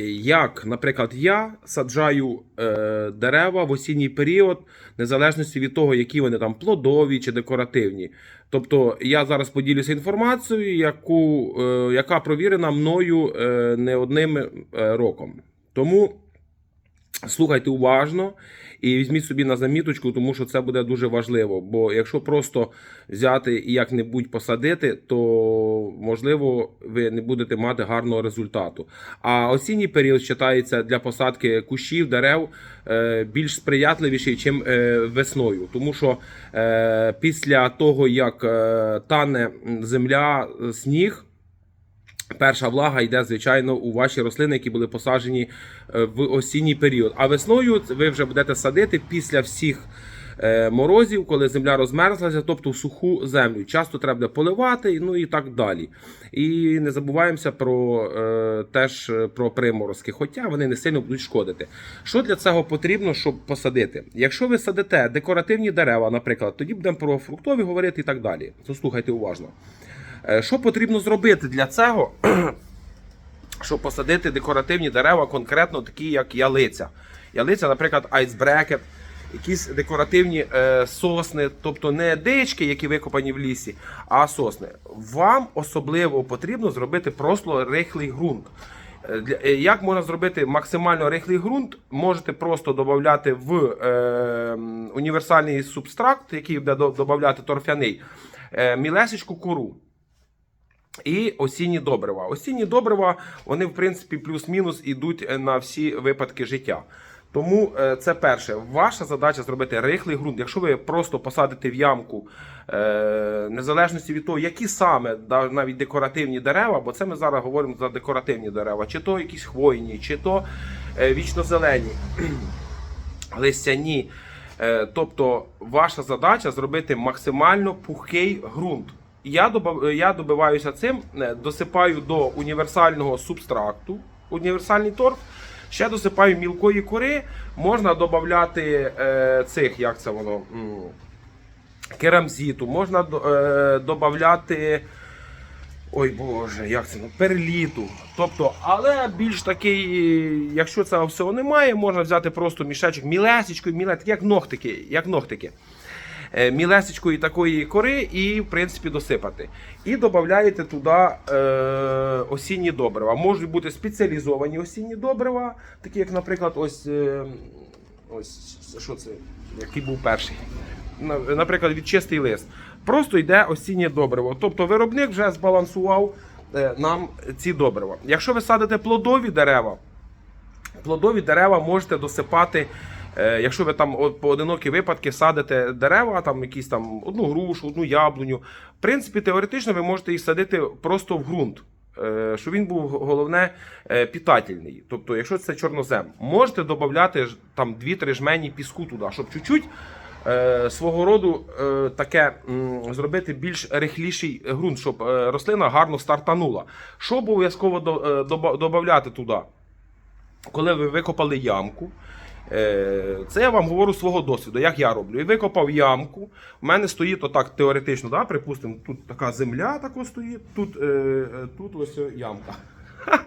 Як, наприклад, я саджаю е, дерева в осінній період, незалежності від того, які вони там плодові чи декоративні. Тобто я зараз поділюся інформацією, яку, е, яка провірена мною е, не одним е, роком. Тому слухайте уважно і візьміть собі на заміточку, тому що це буде дуже важливо. Бо якщо просто взяти і як-небудь посадити, то можливо ви не будете мати гарного результату. А осінній період вважається для посадки кущів, дерев е, більш сприятливіший, ніж весною. Тому що е, після того, як е, тане земля, е, сніг. Перша влага йде, звичайно, у ваші рослини, які були посаджені е, в осінній період. А весною ви вже будете садити після всіх е, морозів, коли земля розмерзлася, тобто в суху землю. Часто треба буде поливати, ну і так далі. І не забуваємося про е, теж про приморозки, хоча вони не сильно будуть шкодити. Що для цього потрібно, щоб посадити? Якщо ви садите декоративні дерева, наприклад, тоді будемо про фруктові говорити і так далі. Послухайте уважно. Е, Що потрібно зробити для цього, щоб посадити декоративні дерева, конкретно такі, як ялиця. Ялиця, наприклад, айсбрекет, якісь декоративні е, сосни, тобто не дички, які викопані в лісі, а сосни. Вам особливо потрібно зробити просто рихлий ґрунт. Е, Як можна зробити максимально рихлий ґрунт? Можете просто додати в е, універсальний субстракт, який буде до- додати торфяний, е, мілесечку кору. І осінні добрива. Осінні добрива, вони, в принципі, плюс-мінус ідуть е, на всі випадки життя. Тому е, це перше. Ваша задача зробити рихлий ґрунт. Якщо ви просто посадите в ямку, е, незалежності від того, які саме навіть декоративні дерева, бо це ми зараз говоримо за декоративні дерева, чи то якісь хвойні, чи то е, вічно-зелені, листяні. Тобто ваша задача зробити максимально пухкий ґрунт. Я, добав- я добиваюся цим, е, досипаю до універсального субстракту, універсальний торф, ще досипаю мілкої кори, можна додати е, цих, як це воно, керамзіту, можна е, додати. Ой Боже, як це ну, перліту. Тобто, але більш такий, якщо цього всього немає, можна взяти просто мішечок мілесечкою, міле, як ногтики, як ногтики. Е, Мілесечкої такої кори і, в принципі, досипати. І додаєте туди е, осінні добрива. Можуть бути спеціалізовані осінні добрива, такі як, наприклад, ось, е, ось що це, який був перший. Наприклад, від чистий лист. Просто йде осіннє добриво. Тобто виробник вже збалансував е, нам ці добрива. Якщо ви садите плодові дерева, плодові дерева можете досипати. Е, Якщо ви там поодинокі випадки садите дерева, там якісь там одну грушу, одну яблуню. В принципі, теоретично ви можете їх садити просто в ґрунт. е, Щоб він був головне е, питательний. Тобто, якщо це чорнозем, можете додати там 2-3 жмені піску туди, щоб чуть-чуть е, свого роду е, таке м, зробити більш рихліший ґрунт, щоб е, рослина гарно стартанула. Що обов'язково додати туди? коли ви викопали ямку, це я вам говорю з свого досвіду, як я роблю. І викопав ямку. У мене стоїть отак теоретично, да, припустимо, тут така земля тако стоїть, тут, е, е, тут ось ямка.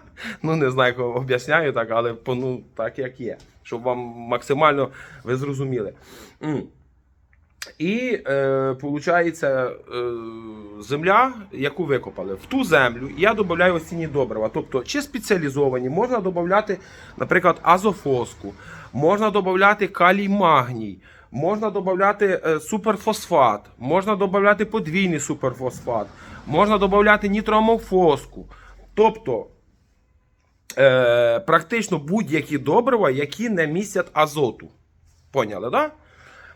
Ну, не знаю, як об'ясняю так, але ну, так як є. Щоб вам максимально ви зрозуміли. І е, виходить, е, земля, яку викопали, в ту землю я додаю осінні добрива. Тобто, чи спеціалізовані, можна додати, наприклад, азофоску, можна додати калій магній, можна додати е, суперфосфат, можна додати подвійний суперфосфат, можна додати нітроамофоску. Тобто, е, практично будь-які добрива, які не містять азоту. Поняли, так? Да?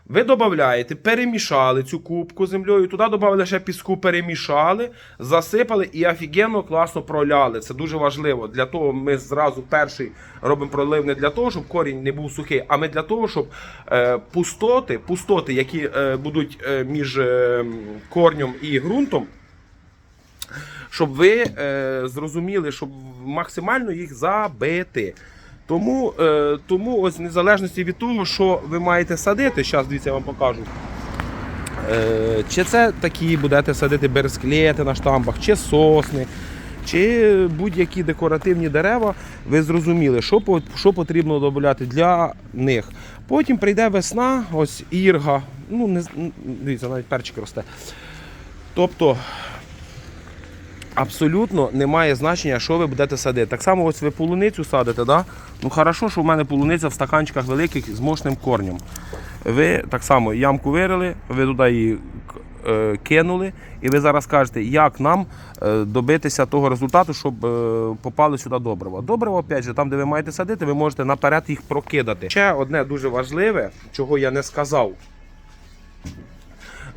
Ви додаєте, перемішали цю кубку землею, туди додали ще піску, перемішали, засипали і офігенно класно проляли. Це дуже важливо. Для того ми зразу перший робимо пролив не для того, щоб корінь не був сухий, а ми для того, щоб е, пустоти, пустоти, які е, будуть е, між е, корнем і ґрунтом, щоб ви е, зрозуміли, щоб максимально їх забити. Тому, е, тому ось в незалежності від того, що ви маєте садити, зараз дивіться, я вам покажу. Е, чи це такі будете садити бересклети на штамбах, чи сосни, чи будь-які декоративні дерева, ви зрозуміли, що, що потрібно додати для них. Потім прийде весна, ось ірга, ну не дивіться, навіть перчик росте. Тобто абсолютно немає значення, що ви будете садити. Так само, ось ви полуницю садите, да? Ну хорошо, що в мене полуниця в стаканчиках великих з мощним корнем. Ви так само ямку вирили, ви туди її е, кинули, і ви зараз кажете, як нам е, добитися того результату, щоб е, попали сюди добрива. Добрива, опять же, там, де ви маєте садити, ви можете наперед їх прокидати. Ще одне дуже важливе, чого я не сказав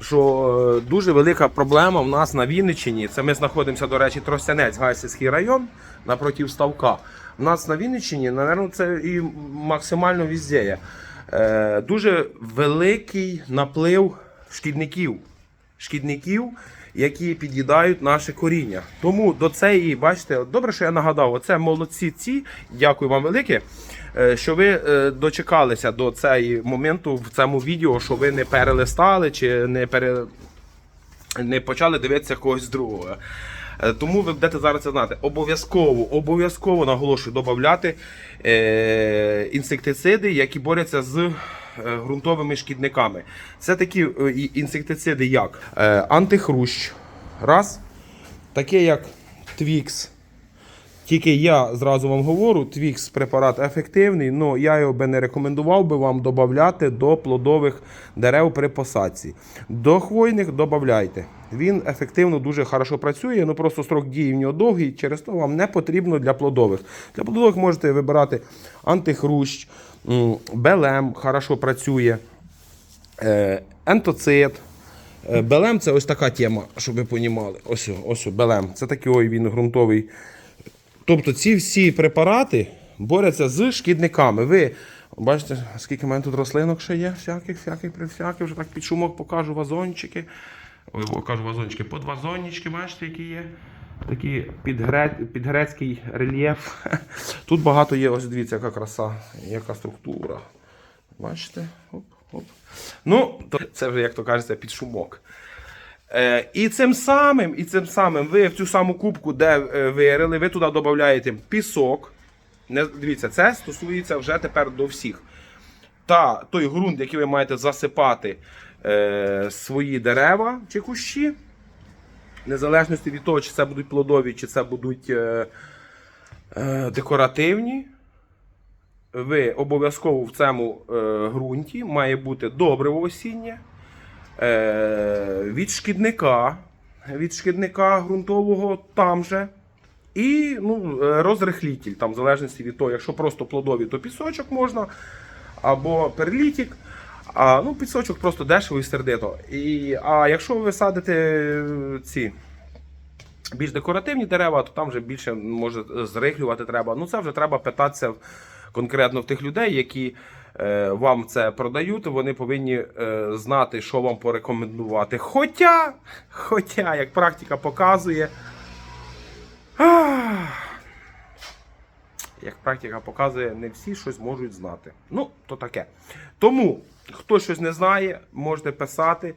що дуже велика проблема в нас на Вінниччині. Це ми знаходимося, до речі, Тростянець, Гайсинський район напротив Ставка. У нас на Вінниччині, напевно, це і максимально везде є. Е, дуже великий наплив шкідників. Шкідників, які під'їдають наше коріння. Тому до цієї, бачите, добре, що я нагадав, оце молодці ці. Дякую вам велике. е, Що ви е, дочекалися до цього моменту в цьому відео, що ви не перелистали чи не пере... не почали дивитися когось другого. Е, Тому ви будете зараз це знати. Обов'язково, обов'язково наголошую додати е, інсектициди, які борються з е, ґрунтовими шкідниками. Це такі е, інсектициди, як е, антихрущ, раз, таке як Твікс. Тільки я зразу вам говорю, Твікс препарат ефективний, але я його би не рекомендував би вам додати до плодових дерев при посадці. До хвойних додавайте. Він ефективно дуже хорошо працює, ну просто строк дії в нього довгий, через то вам не потрібно для плодових. Для плодових можете вибирати антихрущ, белем хорошо працює, е, ентоцит. Е, Белем це ось така тема, щоб ви понімали. Ось, ось белем. Це такий він ґрунтовий. Тобто ці всі препарати борються з шкідниками. Ви бачите, скільки в мене тут рослинок ще є, всяких, всяких, всяких, вже так під шумок покажу вазончики. Ой, покажу вазончики. Под вазончики, бачите, які є. Підгре... підгрецький рельєф. Тут багато є, ось дивіться, яка краса, яка структура. Бачите? Оп, оп. Ну, то це вже, як то кажеться, під шумок. Е, і цим самим, і цим самим ви в цю саму кубку, де е, вирили, ви туди додаєте пісок. Не, дивіться, це стосується вже тепер до всіх. Та той ґрунт, який ви маєте засипати е, свої дерева чи кущі, незалежності від того, чи це будуть плодові, чи це будуть е, е, декоративні. Ви обов'язково в цьому е, ґрунті має бути добриво осіннє е, від шкідника, від шкідника ґрунтового там же. І ну, е, розрихлітель, там, в залежності від того, якщо просто плодові, то пісочок можна, або перлітик. А, ну, пісочок просто дешево і сердито. І, а якщо ви садите е, ці більш декоративні дерева, то там вже більше може зрихлювати треба. Ну, це вже треба питатися конкретно в тих людей, які е, вам це продають. Вони повинні е, знати, що вам порекомендувати. Хоча, хоча, як практика показує. ах, Як практика показує, не всі щось можуть знати. Ну, то таке. Тому, хто щось не знає, можете писати,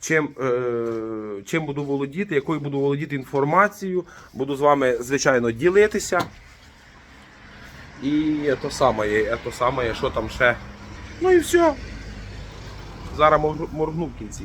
чим, е, чим буду володіти, якою буду володіти інформацією. Буду з вами, звичайно, ділитися. І то саме, то саме, що там ще. Ну і все. Зараз моргну в кінці.